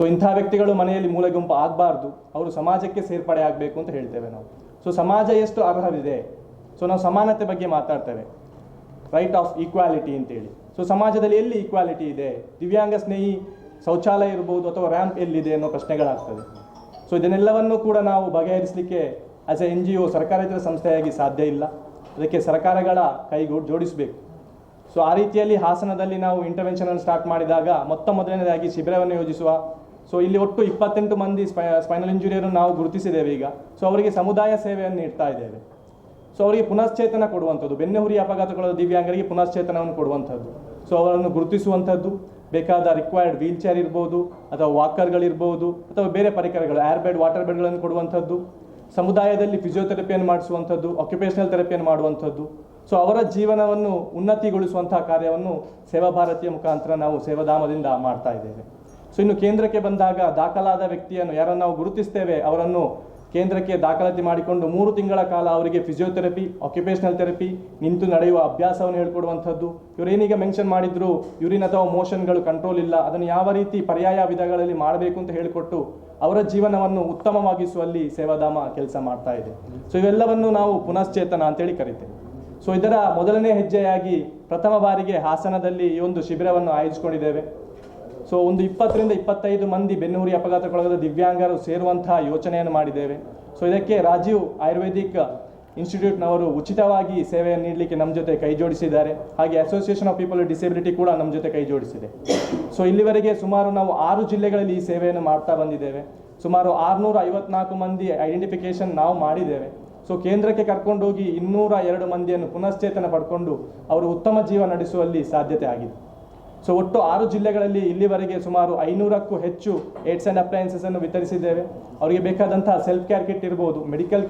So ಇಂಥ ವ್ಯಕ್ತಿಗಳು ಮನೆಯಲ್ಲಿ ಮೂಲೆ ಗುಂಪು ಆಗಬಾರ್ದು. ಅವರು ಸಮಾಜಕ್ಕೆ ಸೇರ್ಪಡೆ ಆಗಬೇಕು ಅಂತ ಹೇಳ್ತೇವೆ ನಾವು. ಸೊ ಸಮಾಜ ಎಷ್ಟು ಅರ್ಹವಿದೆ? ಸೊ ನಾವು ಸಮಾನತೆ ಬಗ್ಗೆ ಮಾತಾಡ್ತೇವೆ. ರೈಟ್ ಆಫ್ ಈಕ್ವಾಲಿಟಿ ಅಂತೇಳಿ. ಸೊ ಸಮಾಜದಲ್ಲಿ ಎಲ್ಲಿ ಈಕ್ವಾಲಿಟಿ ಇದೆ? ದಿವ್ಯಾಂಗ ಸ್ನೇಹಿ, ಶೌಚಾಲಯ ಇರ್ಬೋದು ಅಥವಾ ರ್ಯಾಂಪ್ ಎಲ್ಲಿದೆ ಅನ್ನೋ ಪ್ರಶ್ನೆಗಳಾಗ್ತದೆ ಸೊ ಇದನ್ನೆಲ್ಲವನ್ನು ಕೂಡ ನಾವು ಬಗೆಹರಿಸಲಿಕ್ಕೆ as a N G O ಸರ್ಕಾರೇತರ ಸಂಸ್ಥೆಯಾಗಿ ಸಾಧ್ಯ ಇಲ್ಲ. ಅದಕ್ಕೆ ಸರ್ಕಾರಗಳ ಕೈಗೂ, ಜೋಡಿಸಬೇಕು. ಸೊ ಆ ರೀತಿಯಲ್ಲಿ ಹಾಸನದಲ್ಲಿ ನಾವು ಇಂಟರ್ವೆನ್ಷನ್ ಅನ್ನು ಸ್ಟಾರ್ಟ್ ಮಾಡಿದಾಗ ಮೊತ್ತ ಮೊದಲನೇದಾಗಿ ಶಿಬಿರವನ್ನು ಯೋಜಿಸುವ ಸೊ ಇಲ್ಲಿ ಒಟ್ಟು ಇಪ್ಪತ್ತೆಂಟು ಮಂದಿ ಸ್ಪೈ ಸ್ಪೈನಲ್ ಇಂಜುರಿಯನ್ನು ನಾವು ಗುರುತಿಸಿದ್ದೇವೆ ಈಗ. ಸೊ ಅವರಿಗೆ ಸಮುದಾಯ ಸೇವೆಯನ್ನು ನೀಡ್ತಾ ಇದ್ದೇವೆ. ಸೊ ಅವರಿಗೆ ಪುನಶ್ಚೇತನ ಕೊಡುವಂಥದ್ದು, ಬೆನ್ನುಹುರಿ ಅಪಘಾತಗಳು ದಿವ್ಯಾಂಗರಿಗೆ ಪುನಶ್ಚೇತನವನ್ನು ಕೊಡುವಂಥದ್ದು. ಸೊ ಅವರನ್ನು ಗುರುತಿಸುವಂಥದ್ದು, ಬೇಕಾದ ರಿಕ್ವೈರ್ಡ್ ವೀಲ್ ಚೇರ್ ಇರ್ಬೋದು, ಅಥವಾ ವಾಕರ್ಗಳಿರ್ಬೋದು ಅಥವಾ ಬೇರೆ ಪರಿಕರಗಳು ಏರ್ ಬೆಡ್ ವಾಟರ್ ಬೆಡ್ಗಳನ್ನು ಕೊಡುವಂಥದ್ದು, ಸಮುದಾಯದಲ್ಲಿ ಫಿಸಿಯೋಥೆರಪಿಯನ್ನು ಮಾಡಿಸುವಂಥದ್ದು ಆಕ್ಯುಪೇಷನಲ್ ಥೆರಪಿಯನ್ನು ಮಾಡುವಂಥದ್ದು. ಸೊ ಅವರ ಜೀವನವನ್ನು ಉನ್ನತಿಗೊಳಿಸುವಂತಹ ಕಾರ್ಯವನ್ನು ಸೇವಾ ಭಾರತೀಯ ಮುಖಾಂತರ ನಾವು ಸೇವಾಧಾಮದಿಂದ ಮಾಡ್ತಾ ಇದ್ದೇವೆ. ಸೊ ಇನ್ನು ಕೇಂದ್ರಕ್ಕೆ ಬಂದಾಗ ದಾಖಲಾದ ವ್ಯಕ್ತಿಯನ್ನು ಯಾರನ್ನು ನಾವು ಗುರುತಿಸ್ತೇವೆ, ಅವರನ್ನು ಕೇಂದ್ರಕ್ಕೆ ದಾಖಲಾತಿ ಮಾಡಿಕೊಂಡು ಮೂರು ತಿಂಗಳ ಕಾಲ ಅವರಿಗೆ ಫಿಸಿಯೋಥೆರಪಿ ಆಕ್ಯುಪೇಷನಲ್ ಥೆರಪಿ ನಿಂತು ನಡೆಯುವ ಅಭ್ಯಾಸವನ್ನು ಹೇಳ್ಕೊಡುವಂಥದ್ದು. ಇವರೇನೀಗ ಮೆನ್ಷನ್ ಮಾಡಿದ್ರು, ಯೂರಿನ್ ಅಥವಾ ಮೋಷನ್ಗಳು ಕಂಟ್ರೋಲ್ ಇಲ್ಲ, ಅದನ್ನು ಯಾವ ರೀತಿ ಪರ್ಯಾಯ ವಿಧಗಳಲ್ಲಿ ಮಾಡಬೇಕು ಅಂತ ಹೇಳಿಕೊಟ್ಟು ಅವರ ಜೀವನವನ್ನು ಉತ್ತಮವಾಗಿಸುವಲ್ಲಿ ಸೇವಾಧಾಮ ಕೆಲಸ ಮಾಡ್ತಾ ಇದೆ. ಸೊ ಇವೆಲ್ಲವನ್ನು ನಾವು ಪುನಶ್ಚೇತನ ಅಂತೇಳಿ ಕರಿತೇವೆ. ಸೊ ಇದರ ಮೊದಲನೇ ಹೆಜ್ಜೆಯಾಗಿ ಪ್ರಥಮ ಬಾರಿಗೆ ಹಾಸನದಲ್ಲಿ ಈ ಒಂದು ಶಿಬಿರವನ್ನು ಆಯೋಜಿಸಿಕೊಂಡಿದ್ದೇವೆ. ಸೊ ಒಂದು ಇಪ್ಪತ್ತರಿಂದ ಇಪ್ಪತ್ತೈದು ಮಂದಿ ಬೆನ್ನುಹುರಿ ಅಪಘಾತಕ್ಕೊಳಗಾದ ದಿವ್ಯಾಂಗರು ಸೇರುವಂತಹ ಯೋಚನೆಯನ್ನು ಮಾಡಿದ್ದೇವೆ. ಸೊ ಇದಕ್ಕೆ ರಾಜೀವ್ ಆಯುರ್ವೇದಿಕ್ ಇನ್ಸ್ಟಿಟ್ಯೂಟ್ನವರು ಉಚಿತವಾಗಿ ಸೇವೆಯನ್ನು ನೀಡಲಿಕ್ಕೆ ನಮ್ಮ ಜೊತೆ ಕೈ ಜೋಡಿಸಿದ್ದಾರೆ. ಹಾಗೆ ಅಸೋಸಿಯೇಷನ್ ಆಫ್ ಪೀಪಲ್ ಡಿಸೆಬಿಲಿಟಿ ಕೂಡ ನಮ್ಮ ಜೊತೆ ಕೈ ಜೋಡಿಸಿದೆ. ಸೊ ಇಲ್ಲಿವರೆಗೆ ಸುಮಾರು ನಾವು ಆರು ಜಿಲ್ಲೆಗಳಲ್ಲಿ ಈ ಸೇವೆಯನ್ನು ಮಾಡ್ತಾ ಬಂದಿದ್ದೇವೆ. ಸುಮಾರು ಆರುನೂರ ಐವತ್ನಾಲ್ಕು ಮಂದಿ ಐಡೆಂಟಿಫಿಕೇಶನ್ ನಾವು ಮಾಡಿದ್ದೇವೆ. ಸೊ ಕೇಂದ್ರಕ್ಕೆ ಕರ್ಕೊಂಡೋಗಿ ಇನ್ನೂರ ಎರಡು ಮಂದಿಯನ್ನು ಪುನಶ್ಚೇತನ ಪಡ್ಕೊಂಡು ಅವರು ಉತ್ತಮ ಜೀವ ನಡೆಸುವಲ್ಲಿ ಸಾಧ್ಯತೆ ಆಗಿದೆ. ಸೊ ಒಟ್ಟು ಆರು ಜಿಲ್ಲೆಗಳಲ್ಲಿ ಇಲ್ಲಿವರೆಗೆ ಸುಮಾರು ಐನೂರಕ್ಕೂ ಹೆಚ್ಚು ಏಡ್ಸ್ ಆ್ಯಂಡ್ ಅಪ್ಲಯನ್ಸಸ್ ಅನ್ನು ವಿತರಿಸಿದ್ದೇವೆ. ಅವರಿಗೆ ಬೇಕಾದಂತಹ ಸೆಲ್ಫ್ ಕೇರ್ ಕಿಟ್ ಇರ್ಬೋದು ಮೆಡಿಕಲ್